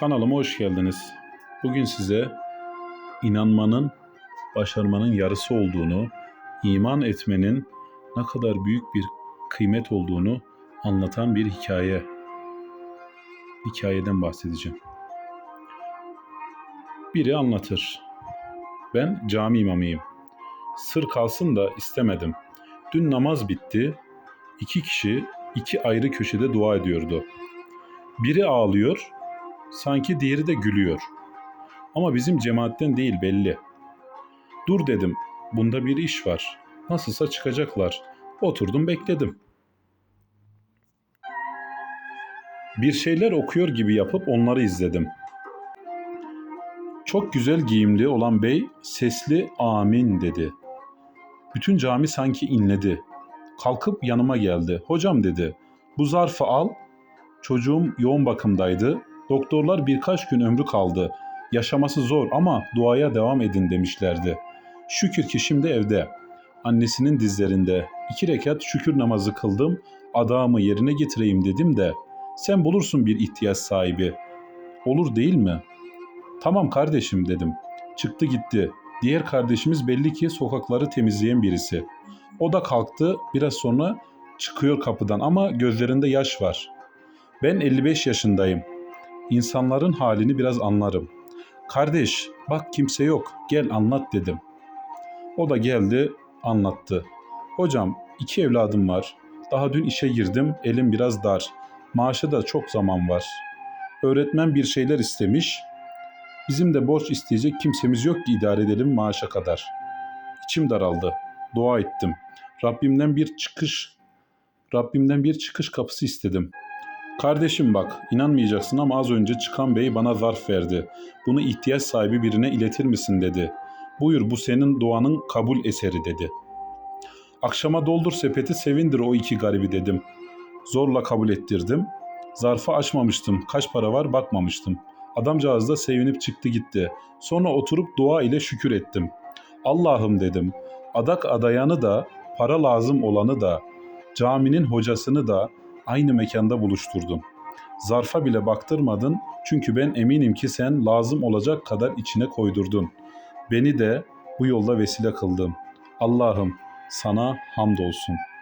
Kanalıma hoş geldiniz. Bugün size inanmanın başarmanın yarısı olduğunu, iman etmenin ne kadar büyük bir kıymet olduğunu anlatan bir hikaye hikayeden bahsedeceğim. Biri anlatır. Ben cami imamıyım. Sır kalsın da istemedim. Dün namaz bitti. İki kişi iki ayrı köşede dua ediyordu. Biri ağlıyor, sanki diğeri de gülüyor. Ama bizim cemaatten değil belli. Dur dedim, bunda bir iş var. Nasılsa çıkacaklar. Oturdum bekledim. Bir şeyler okuyor gibi yapıp onları izledim. Çok güzel giyimli olan bey sesli amin dedi. Bütün cami sanki inledi. Kalkıp yanıma geldi. Hocam dedi, bu zarfı al. Çocuğum yoğun bakımdaydı. Doktorlar birkaç gün ömrü kaldı. Yaşaması zor ama duaya devam edin demişlerdi. Şükür ki şimdi evde. Annesinin dizlerinde. iki rekat şükür namazı kıldım. Adağımı yerine getireyim dedim de. Sen bulursun bir ihtiyaç sahibi. Olur değil mi? Tamam kardeşim dedim. Çıktı gitti. Diğer kardeşimiz belli ki sokakları temizleyen birisi. O da kalktı biraz sonra çıkıyor kapıdan ama gözlerinde yaş var. Ben 55 yaşındayım. İnsanların halini biraz anlarım. Kardeş bak kimse yok gel anlat dedim. O da geldi anlattı. Hocam iki evladım var. Daha dün işe girdim elim biraz dar. Maaşa da çok zaman var. Öğretmen bir şeyler istemiş. Bizim de borç isteyecek kimsemiz yok ki idare edelim maaşa kadar. İçim daraldı. Dua ettim. Rabbimden bir çıkış Rabbimden bir çıkış kapısı istedim. Kardeşim bak, inanmayacaksın ama az önce çıkan bey bana zarf verdi. Bunu ihtiyaç sahibi birine iletir misin dedi. Buyur bu senin duanın kabul eseri dedi. Akşama doldur sepeti sevindir o iki garibi dedim. Zorla kabul ettirdim. Zarfı açmamıştım. Kaç para var bakmamıştım. Adamcağız da sevinip çıktı gitti. Sonra oturup dua ile şükür ettim. Allah'ım dedim. Adak adayanı da, para lazım olanı da, caminin hocasını da, aynı mekanda buluşturdum. Zarfa bile baktırmadın çünkü ben eminim ki sen lazım olacak kadar içine koydurdun. Beni de bu yolda vesile kıldın. Allah'ım sana hamdolsun.''